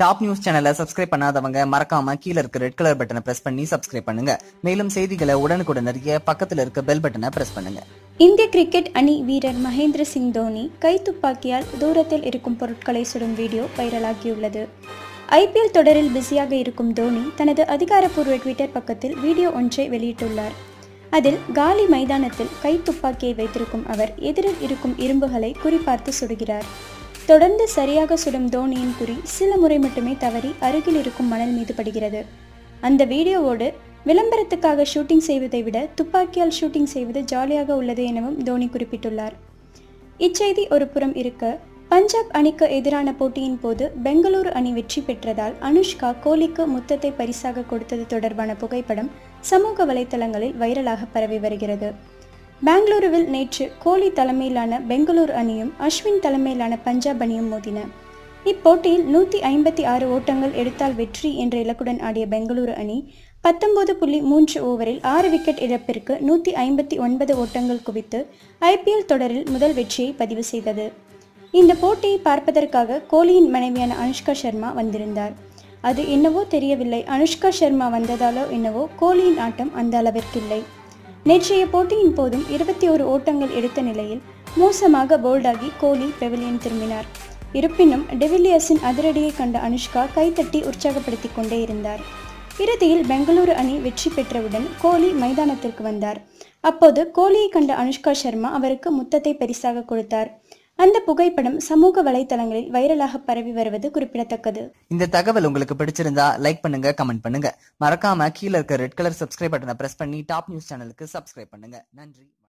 Top news சேனலை subscribe பண்ணாதவங்க மறக்காம கீழ இருக்க ரெட் கலர் பட்டனை பிரஸ் பண்ணி சப்ஸ்கிரைப் பண்ணுங்க. மேலும் செய்திகளை உடனுக்குடன் அறிய பக்கத்தில் இருக்க பெல் பட்டனை பிரஸ் பண்ணுங்க. இந்திய கிரிக்கெட் அணி வீரர் மகேந்திர சிங் தோனி கைத்துப்பாக்கியால் தூரத்தில் இருக்கும் பொருட்களை சுடும் வீடியோ வைரலாகியுள்ளது. ஐபிஎல் தொடரில் பிஸியாக இருக்கும் தோனி தனது அதிகாரப்பூர்வ ட்விட்டர் பக்கத்தில் வீடியோ ஒன்றை வெளியிட்டுள்ளார். அதில் காலி மைதானத்தில் கைத்துப்பாக்கியை வைத்திருக்கும் அவர் எதிரில் இருக்கும் இரும்புகளை குறிபார்த்து சுடுகிறார். தொடர்ந்து சரியாக சுடும் தோனியின் குறி சில முறை மட்டுமே தவறி அருகில் இருக்கும் மணல் மீது படுகிறது. அந்த வீடியோவோடு விளம்பரத்துக்காக ஷூட்டிங் செய்வதை விட துப்பாக்கியால் ஷூட்டிங் செய்வது ஜாலியாக உள்ளது எனவும் தோனி குறிப்பிட்டுள்ளார். இச்செய்தி ஒரு புறம் இருக்க பஞ்சாப் அணிக்கு எதிரான போட்டியின் போது பெங்களூரு அணி வெற்றி பெற்றதால் அனுஷ்கா கோலிக்கு முத்தத்தை பரிசாக கொடுத்தது தொடர்பான புகைப்படம் சமூக வலைத்தளங்களில் வைரலாக பரவி வருகிறது. பெங்களூருவில் நேற்று கோலி தலைமையிலான பெங்களூரு அணியும் அஸ்வின் தலைமையிலான பஞ்சாப் அணியும் மோதின. இப்போட்டியில் நூற்றி ஐம்பத்தி ஆறு ஓட்டங்கள் எடுத்தால் வெற்றி என்ற இலக்குடன் ஆடிய பெங்களூரு அணி பத்தொன்பது புள்ளி மூன்று ஓவரில் ஆறு விக்கெட் இழப்பிற்கு நூற்றி ஐம்பத்தி ஒன்பது ஓட்டங்கள் குவித்து ஐபிஎல் தொடரில் முதல் வெற்றியை பதிவு செய்தது. இந்த போட்டியை பார்ப்பதற்காக கோலியின் மனைவியான அனுஷ்கா சர்மா வந்திருந்தார். அது என்னவோ தெரியவில்லை. அனுஷ்கா சர்மா வந்ததாலோ என்னவோ கோலியின் ஆட்டம் அந்த அளவிற்கில்லை. நேற்றைய போட்டியின் போதும் இருபத்தி ஒரு ஓட்டங்கள் எடுத்த நிலையில் மோசமாக போல்டாகி கோலி பெவிலியன் திரும்பினார். இருப்பினும் டெவிலியர்ஸின் அதிரடியை கண்ட அனுஷ்கா கைத்தட்டி உற்சாகப்படுத்திக் கொண்டே இருந்தார். இறுதியில் பெங்களூரு அணி வெற்றி பெற்றவுடன் கோலி மைதானத்திற்கு வந்தார். அப்போது கோலியை கண்ட அனுஷ்கா சர்மா அவருக்கு முத்தத்தை பரிசாக கொடுத்தார். அந்த புகைப்படம் சமூக வலைதளங்களில் வைரலாக பரவி வருவது குறிப்பிடத்தக்கது. இந்த தகவல் உங்களுக்கு பிடிச்சிருந்தா லைக் பண்ணுங்க கமெண்ட் பண்ணுங்க. மறக்காம கீழ இருக்க ரெட் கலர் சப்ஸ்கிரைப் பட்டனை பிரஸ் பண்ணி டாப் நியூஸ் சேனலுக்கு சப்ஸ்கிரைப் பண்ணுங்க. நன்றி.